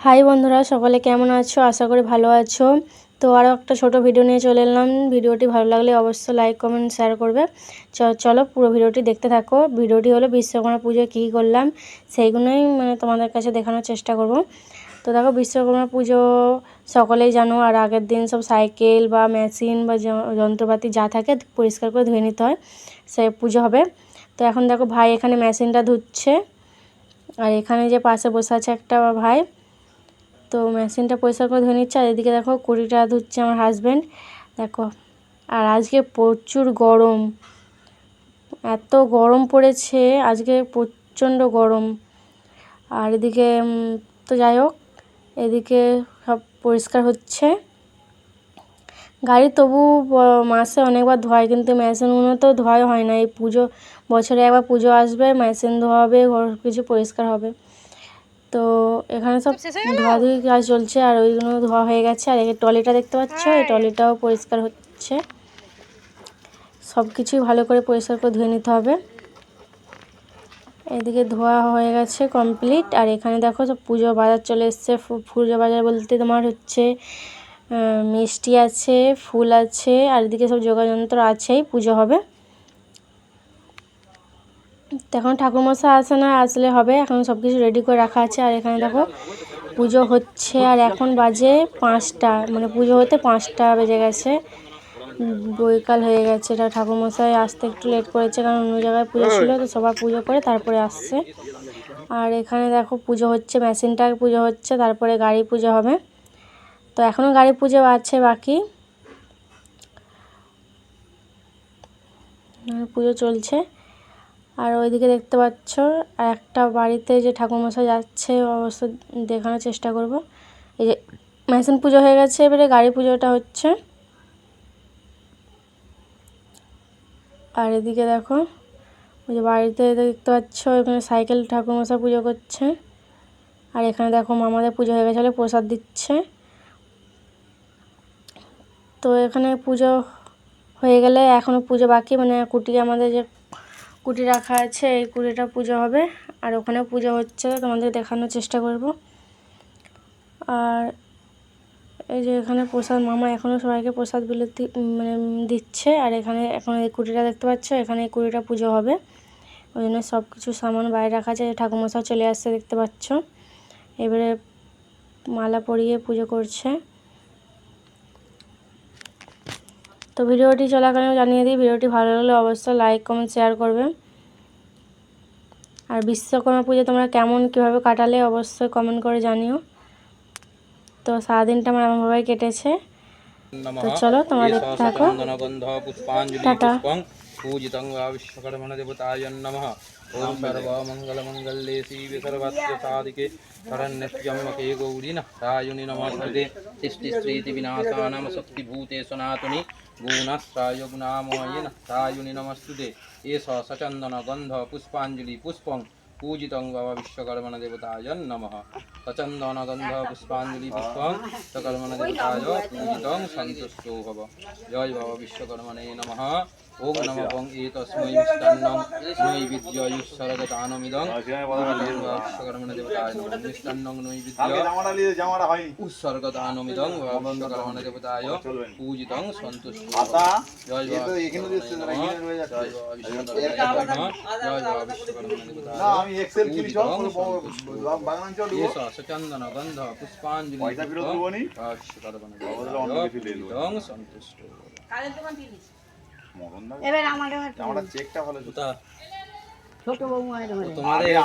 High বন্ধুরা, সকলে কেমন আছো? আশা করি ভালো আছো। তো আরও একটা ছোট ভিডিও নিয়ে চলে এলাম। ভিডিওটি ভালো লাগলে অবশ্যই লাইক কমেন্ট শেয়ার করবে। চলো পুরো ভিডিওটি দেখতে থাকো। ভিডিওটি হলো বিশ্বকর্মা পুজোয় কী করলাম, সেইগুলোই মানে তোমাদের কাছে দেখানোর চেষ্টা করব। তো দেখো, বিশ্বকর্মা পুজো সকলেই জানো, আর আগের দিন সব সাইকেল বা মেশিন বা যন্ত্রপাতি যা থাকে পরিষ্কার করে ধুয়ে নিতে হয়। সে পুজো হবে। তো এখন দেখো, ভাই এখানে মেশিনটা ধুচ্ছে। আর এখানে যে পাশে বসে আছে একটা ভাই তো মেশিনটা পরিষ্কার করে ধুয়ে নিচ্ছে, আর এদিকে দেখো কুড়িটা ধুচ্ছে আমার হাজব্যান্ড দেখো, আর আজকে প্রচুর গরম। এত গরম পড়েছে, আজকে প্রচণ্ড গরম। আর এদিকে তো যাই হোক, এদিকে সব পরিষ্কার হচ্ছে। গাড়ি তবু মাসে অনেকবার ধোয়, কিন্তু মেশিনগুলো তো ধোয়াই হয় না। এই পুজো, বছরে একবার পুজো আসবে, মেশিন ধোয়া হবে, ঘর কিছু পরিষ্কার হবে। তো এখানে সব ধোয়াধুয়ি কাজ চলছে আর ওইগুলো ধোয়া হয়ে গেছে আর এই টলিটা দেখতে পাচ্ছ? এই টলিটাও পরিষ্কার হচ্ছে। সব কিছুই ভালো করে পরিষ্কার করে ধুয়ে নিতে হবে। এদিকে ধোয়া হয়ে গেছে কমপ্লিট আর এখানে দেখো সব পুজো বাজার চলে এসছে। পুজো বাজার বলতে তোমার হচ্ছে মিষ্টি আছে ফুল আছে আর এদিকে সব যোগাযন্ত্র আছেই পুজো হবে। তো এখন ঠাকুরমশাই আসে না আসলে হবে। এখন সব কিছু রেডি করে রাখা আছে। আর এখানে দেখো, পুজো হচ্ছে, আর এখন বাজে পাঁচটা। মানে পুজো হতে পাঁচটা বেজে গেছে। বৈকাল হয়ে গেছে। এটা ঠাকুরমশাই আসতে একটু লেট করেছে, কারণ অন্য জায়গায় পুজো ছিল। তো সবার পুজো করে তারপরে আসছে। আর এখানে দেখো, পুজো হচ্ছে মেশিনটার পুজো হচ্ছে, তারপরে গাড়ি পুজো হবে। তো এখনও গাড়ি পুজো আছে বাকি। পুজো চলছে। আর ওইদিকে দেখতে পাচ্ছ আর একটা বাড়িতে যে ঠাকুরমশাই যাচ্ছে অবশ্য দেখানোর চেষ্টা করব। এই যে মেশিন পুজো হয়ে গেছে, এবারে গাড়ি পুজোটা হচ্ছে। আর এদিকে দেখো, ওই যে বাড়িতে দেখতে পাচ্ছ, এখানে সাইকেল ঠাকুরমশাই পুজো করছে। আর এখানে দেখো, মামাদের পুজো হয়ে গেছে প্রসাদ দিচ্ছে। তো এখানে পুজো হয়ে গেলে এখনও পুজো বাকি মানে কুটি আমাদের যে কুটি রাখা আছে, এই কুটিটা পুজো হবে। আর ওখানেও পুজো হচ্ছে, তোমাদের দেখানোর চেষ্টা করব। আর এই যে এখানে প্রসাদ, মামা এখনও সবাইকে প্রসাদ বিলতি মানে দিচ্ছে। আর এখানে, এখন এই কুটিটা দেখতে পাচ্ছ, এখানে এই কুটিটা পুজো হবে। ওই জন্য সব কিছু সামান বাইরে রাখা আছে। ঠাকুমশাও চলে আসছে দেখতে পাচ্ছ। এবারে মালা পরিয়ে পুজো করছে। তো ভিডিওটি চলাকালীন জানিয়ে দিই ভিডিওটি ভালো লাগলে অবশ্যই লাইক কমেন্ট শেয়ার করবে আর বিশ্বকর্মা পুজো তোমরা কেমন কীভাবে কাটালে অবশ্যই কমেন্ট করে জানিও। তো সারাদিনটা আমার এমনভাবেই কেটেছে। তো চলো তোমরা দেখতে থাকো টাটা। पूजितं वाविश्वकर्मणदेवताय नमः ॐ सर्वमङ्गलमङ्गले शिवे सर्वस्य साधिके शरण्यम्बके गौरी नारायणि नमस्ते तिष्ठिस्त्रीतिविनाशानामशक्तिभूते सनातनि गुणाश्राय गुणामये नारायणि नमस्तुते एष सचन्दनगन्धपुष्पाञ्जलिपुष्पं पूजितं भव विश्वकर्मणदेवताय नमः सचन्दनगन्धपुष्पाञ्जलिपुष्पं विश्वकर्मणदेवताय पूजितं सन्तुष्टो भव जय भव विश्वकर्मणे नमः ওং নম ওং এ তস্মৈ মিষ্টান্নম নৈবিদ্যয়ুশ্বরগতানমিদং ভবসকর্মণ দেবতায় নমঃ মিষ্টান্নং নৈবিদ্য উৎসর্গতানমিদং ভবসকর্মণ দেবতায় পূজিতং সন্তুষ্ট। জয় বাবা জয় বাবা দেবতায় সচন্দন গন্ধ পুষ্পাঞ্জলি বিশ্বকর্মণ দেবতায় সন্তুষ্ট। কালের দোকান মরণ না। এবার আমারও জামাটা চেকটা। কোথা ছোট বৌমা তোমাদের